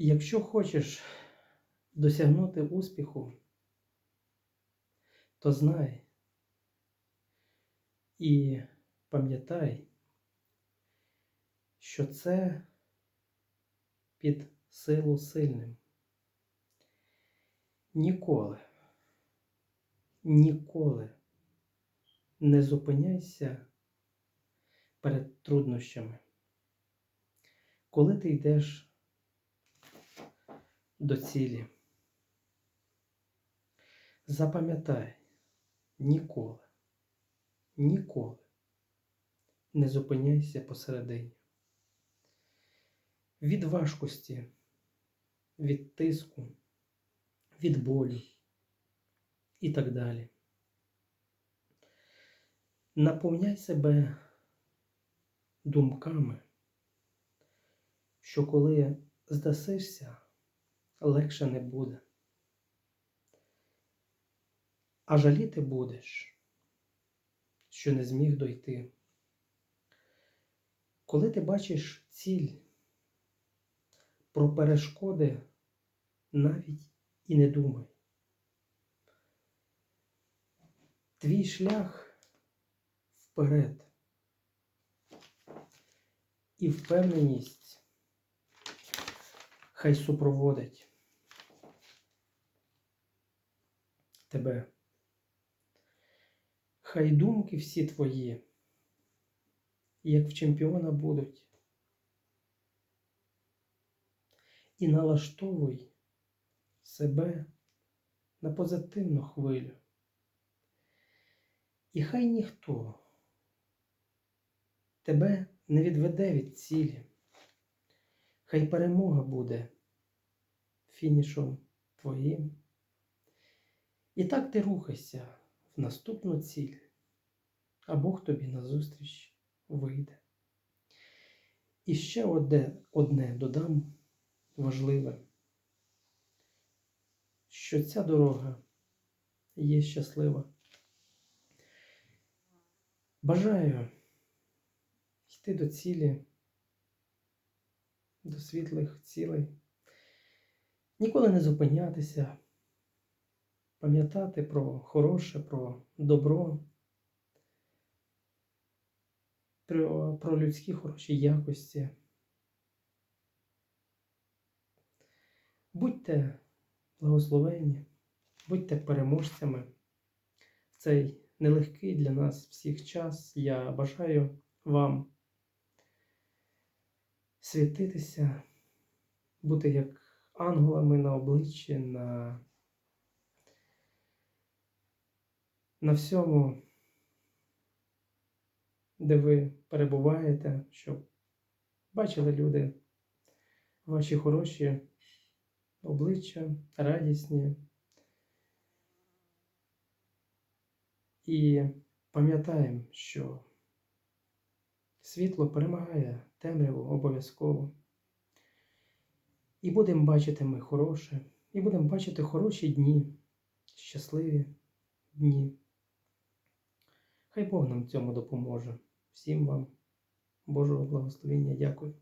Якщо хочеш досягнути успіху, то знай і пам'ятай, що це під силу сильним. Ніколи, ніколи не зупиняйся перед труднощами. Коли ти йдеш до цілі, запам'ятай ніколи, ніколи не зупиняйся посередині. Від важкості, від тиску, від болю і так далі. Наповняй себе думками, що коли здасишся, легше не буде. А жаліти будеш, що не зміг дойти. Коли ти бачиш ціль, про перешкоди навіть і не думай. Твій шлях вперед і впевненість хай супроводить тебе. Хай думки всі твої, як в чемпіона будуть. І налаштовуй себе на позитивну хвилю. І хай ніхто тебе не відведе від цілі. Хай перемога буде фінішом твоїм. І так ти рухайся в наступну ціль, а Бог тобі назустріч вийде. І ще одне, одне додам важливе, що ця дорога є щаслива. Бажаю йти до цілі, до світлих цілей, ніколи не зупинятися, пам'ятати про хороше, про добро, про, про людські хороші якості. Будьте благословенні, будьте переможцями цей нелегкий для нас всіх час. Я бажаю вам світитися, бути як ангелами на обличчі, на, на всьому, де ви перебуваєте, щоб бачили люди ваші хороші обличчя, радісні. І пам'ятаємо, що світло перемагає темряву обов'язково. І будемо бачити ми хороше, і будемо бачити хороші дні, щасливі дні. Хай Бог нам цьому допоможе. Всім вам Божого благословення. Дякую.